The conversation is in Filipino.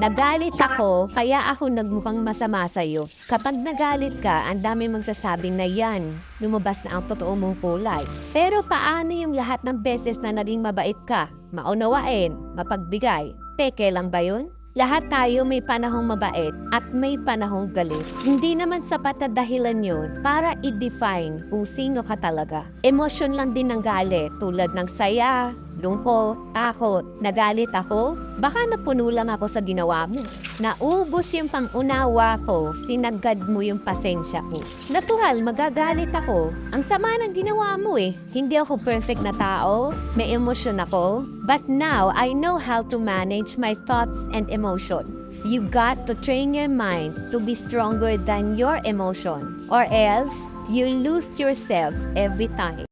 Nagalit ako, kaya ako nagmukhang masama sa'yo. Kapag nagalit ka, ang dami magsasabing na yan, lumabas na ang totoo mong kulay. Pero paano yung lahat ng beses na naging mabait ka, maunawain, mapagbigay? Peke lang ba yun? Lahat tayo may panahong mabait at may panahong galit. Hindi naman sapat na dahilan yun para i-define kung sino ka talaga. Emosyon lang din ng galit tulad ng saya, lungkot, takot, nagalit ako, baka napuno lang ako sa ginawa mo. Naubos yung pangunawa ko, sinagad mo yung pasensya ko. Natural, magagalit ako. Ang sama ng ginawa mo eh. Hindi ako perfect na tao, may emosyon ako. But now, I know how to manage my thoughts and emotion. You got to train your mind to be stronger than your emotion. Or else, you lose yourself every time.